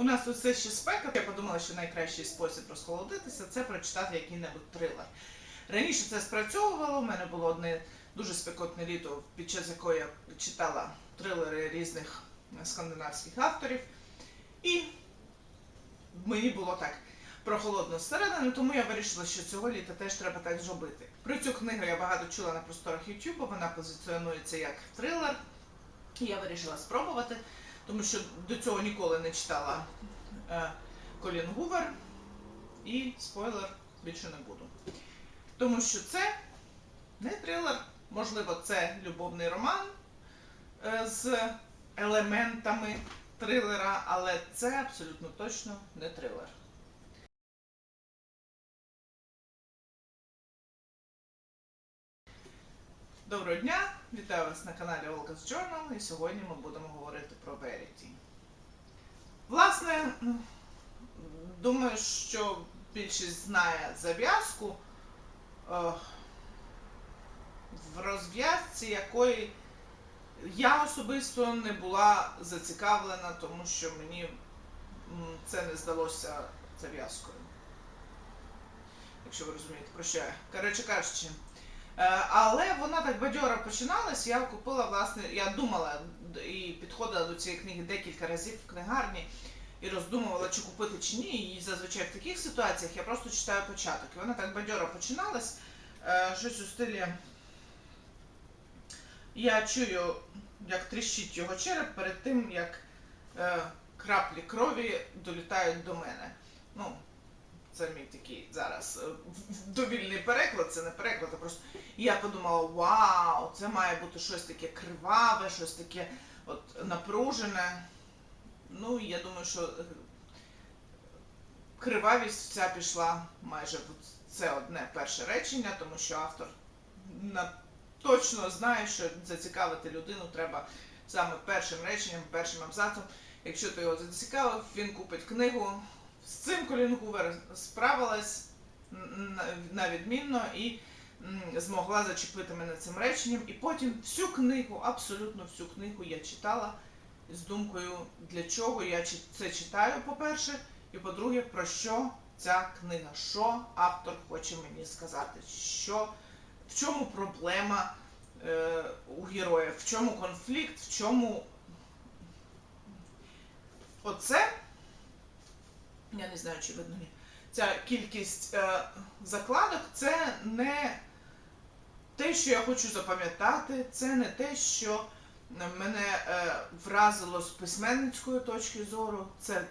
У нас тут все ще спека. Я подумала, що найкращий спосіб розхолодитися це прочитати який-небудь трилер. Раніше це спрацьовувало. У мене було одне дуже спекотне літо, під час якого я читала трилери різних скандинавських авторів. І мені було так прохолодно зсередини, тому я вирішила, що цього літа теж треба так зробити. Про цю книгу я багато чула на просторах YouTube, вона позиціонується як трилер. І я вирішила спробувати, тому що до цього ніколи не читала е, Колін Гувер. І спойлер більше не буду. Тому що це не трилер, можливо, це любовний роман е, з елементами трилера, але це абсолютно точно не трилер. Доброго дня! Вітаю вас на каналі Olga's Journal і сьогодні ми будемо говорити про Verity. Власне, думаю, що більшість знає зав'язку, е, в розв'язці якої я особисто не була зацікавлена, тому що мені це не здалося зав'язкою. Якщо ви розумієте, про що я. Коротше кажучи, Але вона так бадьоро починалась. Я купила, власне, я думала і підходила до цієї книги декілька разів в книгарні і роздумувала, чи купити чи ні. І зазвичай в таких ситуаціях я просто читаю початок. І вона так бадьоро починалась. Е, Щось у стилі. Я чую, як тріщить його череп перед тим, як е, краплі крові долітають до мене. Ну, це мій такий зараз е, довільний переклад, це не переклад, а просто я подумала, вау, це має бути щось таке криваве, щось таке от напружене. Ну, я думаю, що е, кривавість вся пішла майже в це одне перше речення, тому що автор на, точно знає, що зацікавити людину треба саме першим реченням, першим абзацом. Якщо ти його зацікавив, він купить книгу. З цим Колін Гувер справилась на відмінно і змогла зачепити мене цим реченням. І потім всю книгу, абсолютно всю книгу я читала з думкою, для чого я це читаю, по-перше, і по-друге, про що ця книга, що автор хоче мені сказати, що, в чому проблема е, у героя, в чому конфлікт, в чому. Оце, я не знаю, чи видно. Ця кількість е, закладок це не те, що я хочу запам'ятати, це не те, що мене е, вразило з письменницької точки зору, це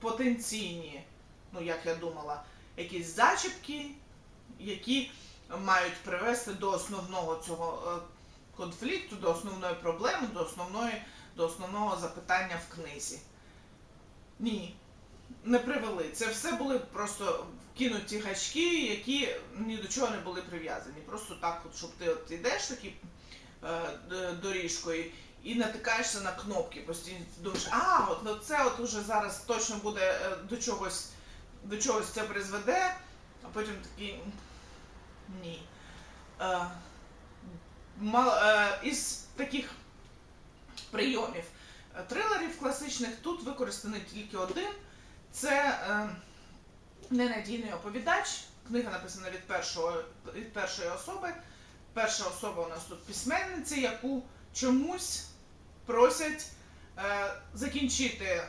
потенційні, ну як я думала, якісь зачіпки, які мають привести до основного цього е, конфлікту, до основної проблеми, до основної, до основного запитання в книзі. Ні, не привели. Це все були просто кинуті гачки, які ні до чого не були прив'язані. Просто так, от, щоб ти от йдеш такі е, доріжкою і натикаєшся на кнопки, постійно ти думаєш, а, от ну це от уже зараз точно буде е, до чогось, до чогось це призведе, а потім такий ні. Е, мал, е, із таких прийомів е, трилерів класичних тут використаний тільки один. Це е, ненадійний оповідач. Книга написана від, першого, від першої особи. Перша особа у нас тут письменниця, яку чомусь просять е, закінчити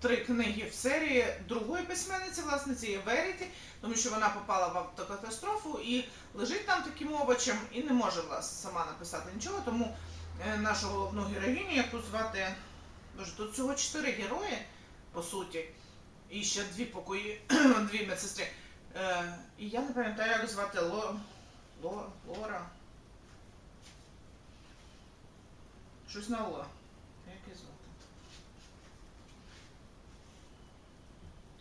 три книги в серії другої письменниці, власне, цієї Веріті, тому що вона попала в автокатастрофу і лежить там таким овочем і не може власне сама написати нічого. Тому е, нашу головну героїню, яку звати. Боже, тут всього чотири герої, по суті, і ще дві покої, дві медсестри. Е, і я не пам'ятаю, як звати Ло, Ло, Лора. Щось на Ло. Як її звати?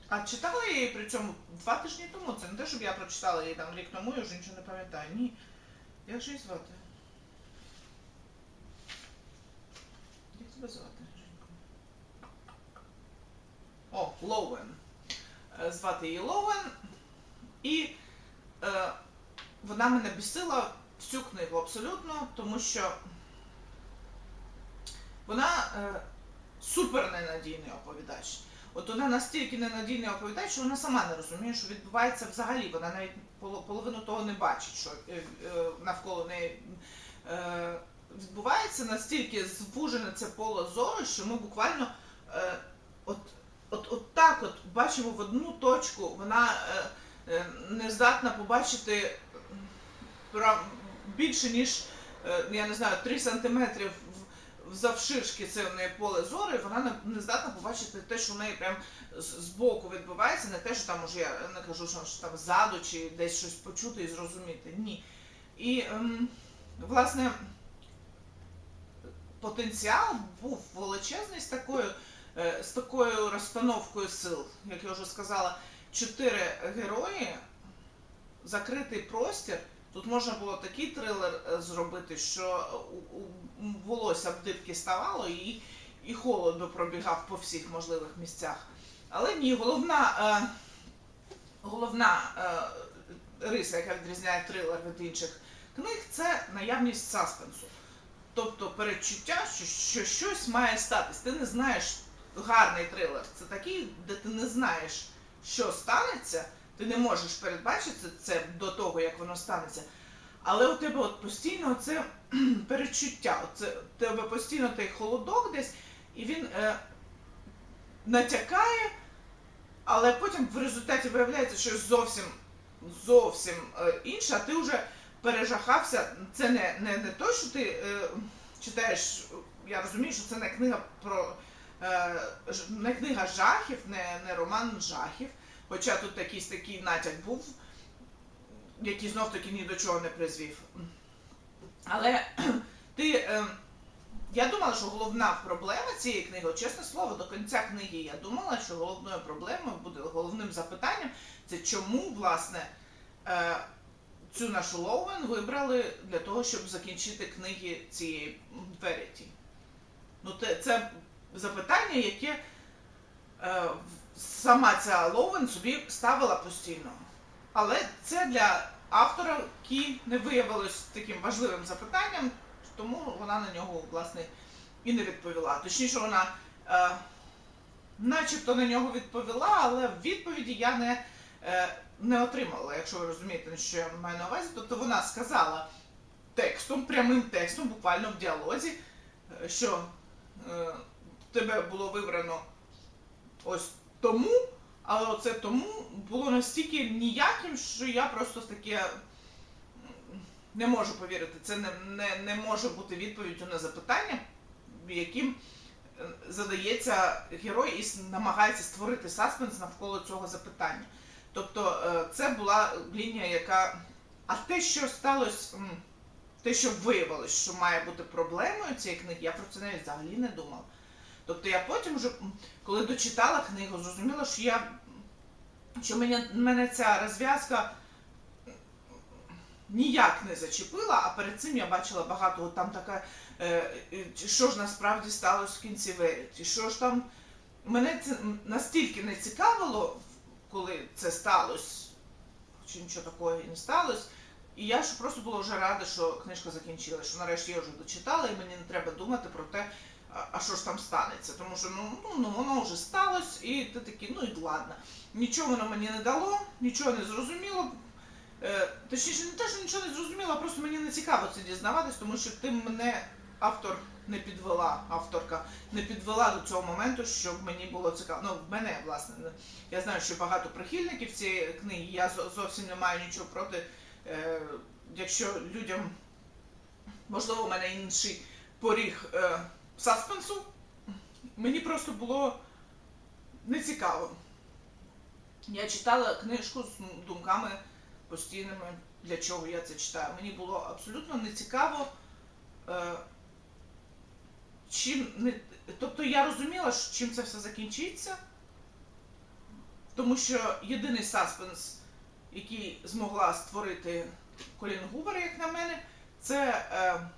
А читала я її при цьому два тижні тому. Це не те, щоб я прочитала її там рік тому, я вже нічого не пам'ятаю. Ні. Як же її звати? Як тебе звати, Женько? О, Лоуен. Звати її Лоуен. І е, вона мене бісила всю книгу абсолютно, тому що вона е, супер ненадійний оповідач. От вона настільки ненадійний оповідач, що вона сама не розуміє, що відбувається взагалі. Вона навіть половину того не бачить, що е, е, навколо неї е, відбувається. Настільки звужене це поле зору, що ми буквально е, от, от, от так от бачимо в одну точку. Вона е, е, не здатна побачити більше ніж е, я не знаю 3 сантиметри завширшки це в неї поле зору, і вона не, здатна побачити те, що в неї прям з, з відбувається, не те, що там уже я не кажу, що, там ззаду чи десь щось почути і зрозуміти. Ні. І ем, власне потенціал був величезний з такою, з такою розстановкою сил, як я вже сказала, чотири герої, закритий простір. Тут можна було такий трилер е, зробити, що волосся б дибки ставало і, і холод би пробігав по всіх можливих місцях. Але ні, головна, е, головна е, риса, яка відрізняє трилер від інших книг, це наявність саспенсу. Тобто передчуття, що, що щось має статись. Ти не знаєш гарний трилер. Це такий, де ти не знаєш, що станеться. Ти не можеш передбачити це до того, як воно станеться. Але у тебе от постійно це передчуття. Це у тебе постійно той холодок десь, і він е, натякає, але потім в результаті виявляється щось зовсім зовсім е, інше, а ти вже пережахався. Це не, не, не то, що ти е, читаєш. Я розумію, що це не книга про не книга жахів, не, не роман жахів. Хоча тут якийсь такий натяк був, який знов таки ні до чого не призвів. Але ти. Е, я думала, що головна проблема цієї книги, чесне слово, до кінця книги я думала, що головною проблемою буде головним запитанням це чому, власне, е, цю нашу Лоуен вибрали для того, щоб закінчити книги цієї Веріті. Ну, це запитання, яке е, сама ця Лоуен собі ставила постійно. Але це для автора Кі не виявилось таким важливим запитанням, тому вона на нього, власне, і не відповіла. Точніше, вона е, начебто на нього відповіла, але відповіді я не, е, не отримала, якщо ви розумієте, що я маю на увазі. Тобто вона сказала текстом, прямим текстом, буквально в діалозі, е, що е, тебе було вибрано ось тому, але оце тому було настільки ніяким, що я просто таке не можу повірити. Це не, не, не може бути відповіддю на запитання, яким е, задається герой і намагається створити саспенс навколо цього запитання. Тобто е, це була лінія, яка. А те, що сталося, те, що виявилось, що має бути проблемою цієї книги, я про це навіть взагалі не думала. Тобто я потім вже, коли дочитала книгу, зрозуміла, що я що мене, мене ця розв'язка ніяк не зачепила, а перед цим я бачила багато от там така, е, що ж насправді сталося в кінці Веріті, що ж там. Мене це настільки не цікавило, коли це сталося, чи нічого такого і не сталося. І я ж просто була вже рада, що книжка закінчилася, що нарешті я вже дочитала, і мені не треба думати про те, а- що ж там станеться. Тому що ну, ну, ну воно вже сталося, і ти такий, ну і ладно. Нічого воно мені не дало, нічого не зрозуміло. Е, точніше, не те, що нічого не зрозуміло, просто мені не цікаво це дізнаватись, тому що ти мене, автор, не підвела, авторка, не підвела до цього моменту, щоб мені було цікаво. Ну, мене, власне, я знаю, що багато прихильників цієї книги, я зовсім не маю нічого проти, е, якщо людям, можливо, у мене інший поріг е, саспенсу, мені просто було нецікаво. Я читала книжку з думками постійними, для чого я це читаю. Мені було абсолютно нецікаво. Е, чим не, тобто я розуміла, чим це все закінчиться, тому що єдиний саспенс, який змогла створити Колін Гувер, як на мене, це е,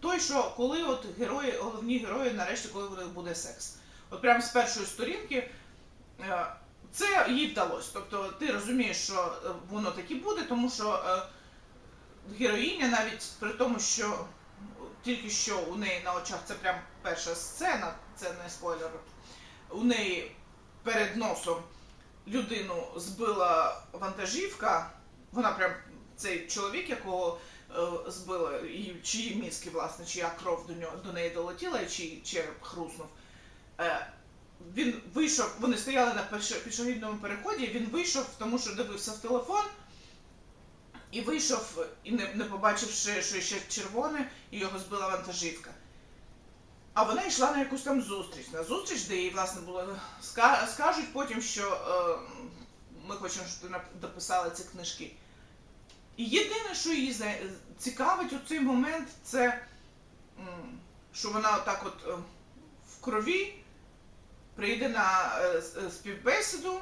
той, що коли от герої, головні герої, нарешті, коли буде секс. От прямо з першої сторінки. Е, це їй вдалося. Тобто ти розумієш, що е, воно таки буде, тому що е, героїня навіть при тому, що тільки що у неї на очах це прям перша сцена, це не спойлер. У неї перед носом людину збила вантажівка. Вона прям цей чоловік, якого збила, і чиї мізки, власне, чия кров до нього до неї долетіла, і чий череп хруснув. Е, він вийшов, вони стояли на пішохідному переході, він вийшов, тому що дивився в телефон, і вийшов, і не, не побачивши, що ще червоне, і його збила вантажівка. А вона йшла на якусь там зустріч. На зустріч, де їй, власне, було скажуть потім, що е, ми хочемо, щоб ти дописала ці книжки. І єдине, що її цікавить у цей момент, це що вона отак от е, в крові прийде на е, е, співбесіду,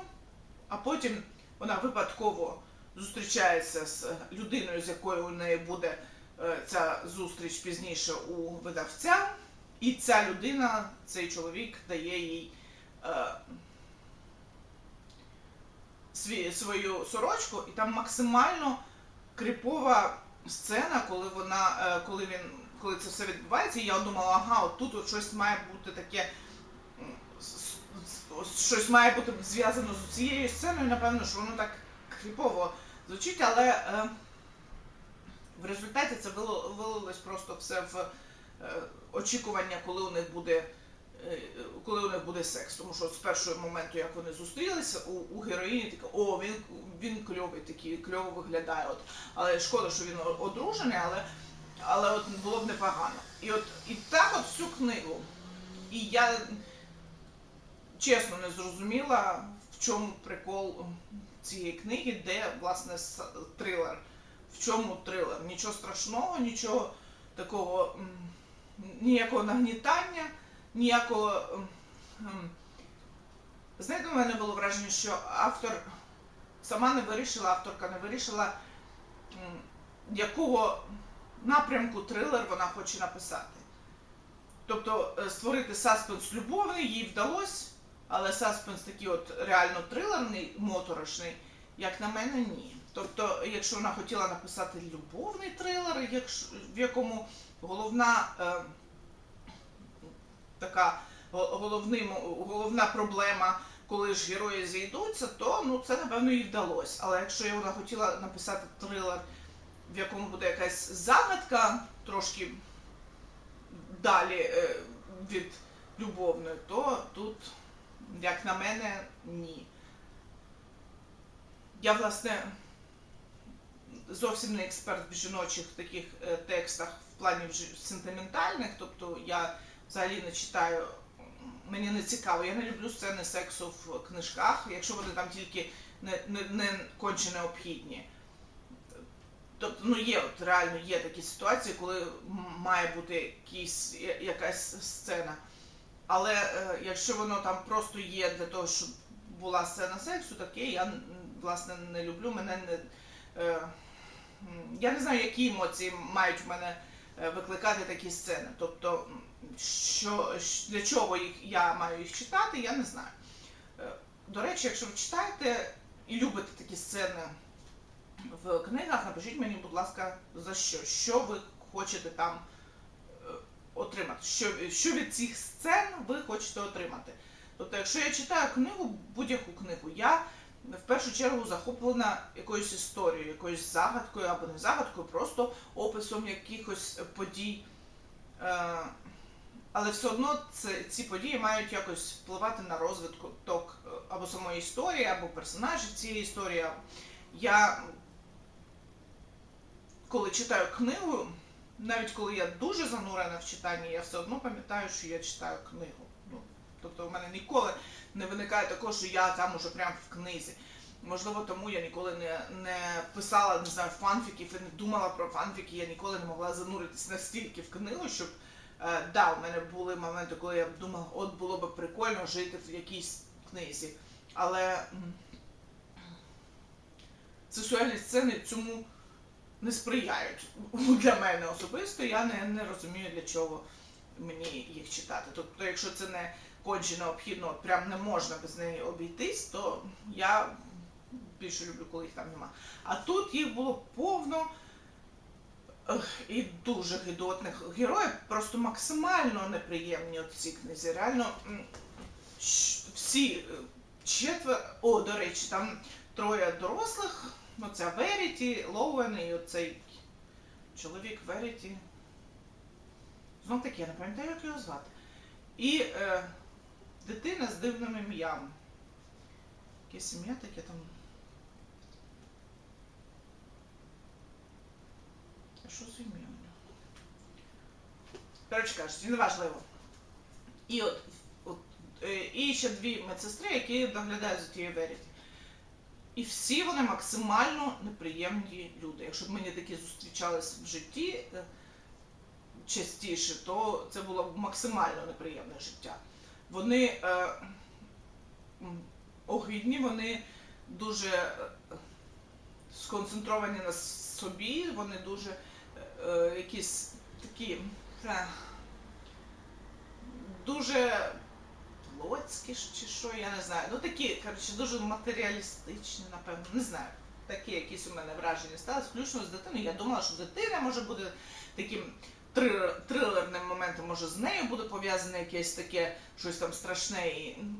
а потім вона випадково зустрічається з людиною, з якою у неї буде ця зустріч пізніше у видавця, і ця людина, цей чоловік, дає їй е, свою сорочку, і там максимально крипова сцена, коли вона, е, коли він, коли це все відбувається, я думала, ага, от тут от щось має бути таке. Щось має бути зв'язано з цією сценою, напевно, що воно так кріпово звучить, але е, в результаті це вилилось просто все в е, очікування, коли у них буде. Е, Коли у них буде секс, тому що з першого моменту, як вони зустрілися, у, у героїні таке, о, він, він кльовий такий, кльово виглядає. От. Але шкода, що він одружений, але, але от було б непогано. І от і так от всю книгу. І я чесно не зрозуміла, в чому прикол цієї книги, де власне трилер. В чому трилер? Нічого страшного, нічого такого, ніякого нагнітання, ніякого. м, м. Знаєте, у мене було враження, що автор сама не вирішила, авторка не вирішила, якого напрямку трилер вона хоче написати. Тобто е, створити саспенс любовний їй вдалося, але саспенс такий от реально трилерний, моторошний, як на мене, ні. Тобто, якщо вона хотіла написати любовний трилер, якщо, в якому головна е, така головним, головна проблема, коли ж герої зійдуться, то ну це напевно їй вдалося. Але якщо я вона хотіла написати трилер, в якому буде якась загадка, трошки далі е, від любовної, то тут, як на мене, ні. Я, власне, зовсім не експерт в жіночих таких е, текстах в плані сентиментальних, тобто я взагалі не читаю, мені не цікаво, я не люблю сцени сексу в книжках, якщо вони там тільки не, не, не конче необхідні. Тобто, ну є от реально є такі ситуації, коли має бути якісь, якась сцена. Але е, якщо воно там просто є для того, щоб була сцена сексу, таке я власне не люблю. Мене не е, я не знаю, які емоції мають в мене викликати такі сцени. Тобто, що для чого їх я маю їх читати, я не знаю. Е, До речі, якщо ви читаєте і любите такі сцени в книгах, напишіть мені, будь ласка, за що? Що ви хочете там е, отримати? Що, що від цих сцен ви хочете отримати? Тобто, якщо я читаю книгу, будь-яку книгу, я в першу чергу захоплена якоюсь історією, якоюсь загадкою або не загадкою, просто описом якихось подій. Е, але все одно це, ці події мають якось впливати на розвиток е, або самої історії, або персонажів цієї історії. Я коли читаю книгу, навіть коли я дуже занурена в читанні, я все одно пам'ятаю, що я читаю книгу. Тобто у мене ніколи не виникає такого, що я там уже прямо в книзі. Можливо, тому я ніколи не, не писала, не знаю, фанфіків і не думала про фанфіки, я ніколи не могла зануритись настільки в книгу, щоб е, да, у мене були моменти, коли я думала, от було би прикольно жити в якійсь книзі. Але сексуальні сцени цьому не сприяють для мене особисто. Я не, не розумію, для чого мені їх читати. Тобто, якщо це не конче необхідно, прям не можна без неї обійтись, то я більше люблю, коли їх там нема. А тут їх було повно. і дуже гидотних героїв, просто максимально неприємні от ці книзі. Реально всі е, четверо. О, до речі, там троє дорослих. Оця Веріті, Лоуен і оцей чоловік Веріті. Знов таки, я не пам'ятаю, як його звати. І е, дитина з дивним ім'ям. Якесь ім'я таке там. А що з ім'я? Коротше кажучи, неважливо. І от, от е, і ще дві медсестри, які доглядають за тією Веріті. І всі вони максимально неприємні люди. Якщо б мені такі зустрічались в житті е, частіше, то це було б максимально неприємне життя. Вони е, огидні, вони дуже е, сконцентровані на собі, вони дуже е, е, якісь такі е, дуже плотські чи що, я не знаю. Ну такі, коротше, дуже матеріалістичні, напевно, не знаю. Такі якісь у мене враження стали, включно з дитиною. Я думала, що дитина може бути таким трилер- трилерним моментом, може з нею буде пов'язане якесь таке щось там страшне,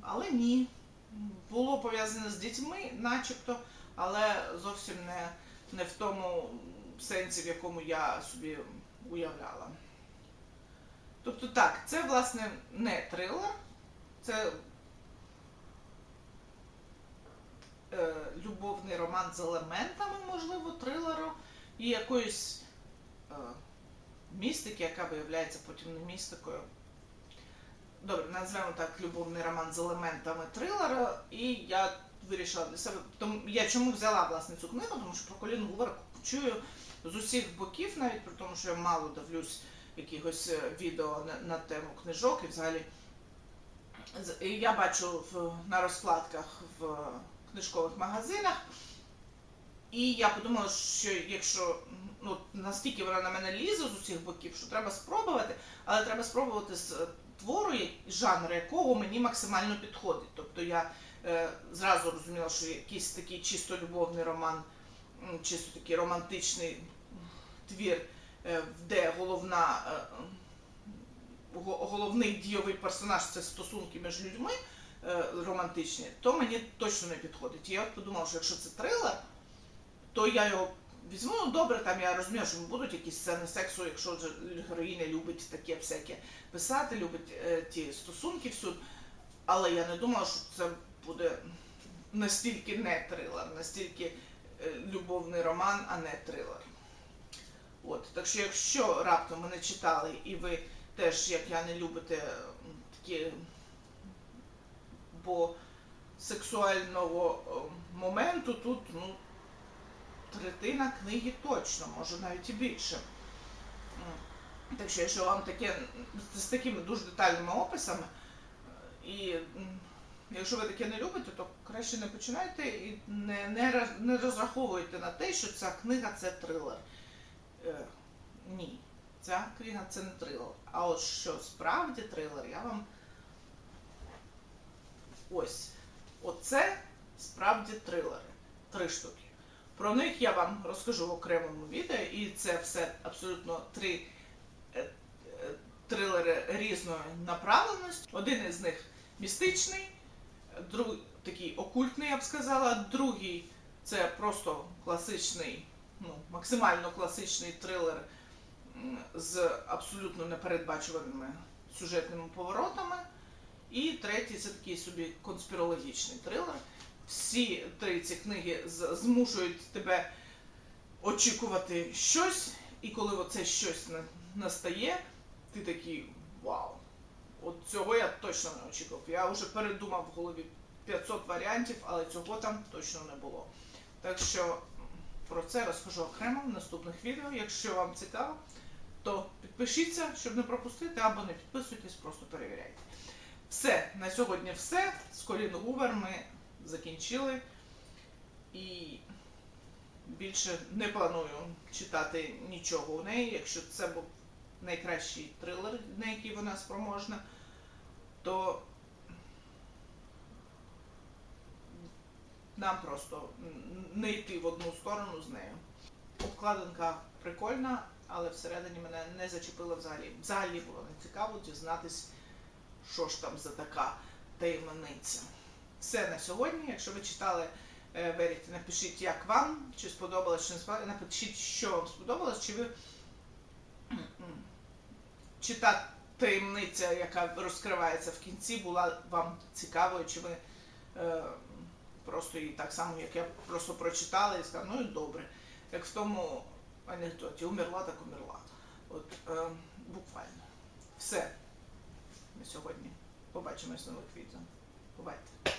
але ні. Було пов'язане з дітьми, начебто, але зовсім не, не в тому сенсі, в якому я собі уявляла. Тобто так, це власне не трилер, це е, любовний роман з елементами, можливо, трилеру і якоїсь е, містики, яка виявляється потім не містикою. Добре, назвемо так любовний роман з елементами трилера, і я вирішила для себе. Тому я чому взяла власне цю книгу, тому що про Колін Гувер чую з усіх боків, навіть при тому, що я мало дивлюсь якихось е, відео на, на тему книжок і взагалі. Я бачу в, на розкладках в книжкових магазинах, і я подумала, що якщо ну, настільки вона на мене лізе з усіх боків, що треба спробувати, але треба спробувати з твору, жанр якого мені максимально підходить. Тобто я е, зразу розуміла, що якийсь такий чисто любовний роман, чисто такий романтичний твір, е, де головна, е, головний дійовий персонаж це стосунки між людьми е, романтичні, то мені точно не підходить. І я от подумала, що якщо це трилер, то я його візьму. Ну добре, там я розумію, що будуть якісь сцени сексу, якщо героїня любить таке всяке писати, любить е, ті стосунки всюди. Але я не думала, що це буде настільки не трилер, настільки е, любовний роман, а не трилер. От, так що, якщо раптом ви не читали і ви теж, як я, не любите такі бо сексуального моменту, тут ну, третина книги точно, може навіть і більше. Так що, якщо вам таке з такими дуже детальними описами, і якщо ви таке не любите, то краще не починайте і не, не, не розраховуйте на те, що ця книга це трилер. Е, ні, ця книга це не трилер. А от що справді трилер, я вам. Ось. Оце справді трилери. Три штуки. Про них я вам розкажу в окремому відео, і це все абсолютно три е, е, трилери різної направленості. Один із них містичний, другий такий окультний, я б сказала, другий це просто класичний, ну, максимально класичний трилер з абсолютно непередбачуваними сюжетними поворотами. І третій це такий собі конспірологічний трилер. Всі три ці книги змушують тебе очікувати щось, і коли оце щось на- настає, ти такий вау. От цього я точно не очікував. Я вже передумав в голові 500 варіантів, але цього там точно не було. Так що про це розкажу окремо в наступних відео. Якщо вам цікаво, то підпишіться, щоб не пропустити, або не підписуйтесь, просто перевіряйте. Все, на сьогодні все. З Колін Гувер ми закінчили. І більше не планую читати нічого у неї. Якщо це був найкращий трилер, на який вона спроможна, то нам просто не йти в одну сторону з нею. Обкладинка прикольна, але всередині мене не зачепило взагалі. Взагалі було не цікаво дізнатись, що ж там за така таємниця. Все на сьогодні. Якщо ви читали е, Веріті, напишіть, як вам, чи сподобалось, чи не сподобалось. Напишіть, що вам сподобалось, чи ви чи та таємниця, яка розкривається в кінці, була вам цікавою, чи ви е, просто її так само, як я просто прочитала і сказала, ну і добре. Як в тому анекдоті, умерла, так умерла. От е, буквально. Все на сьогодні. Побачимось нових відео. Бувайте.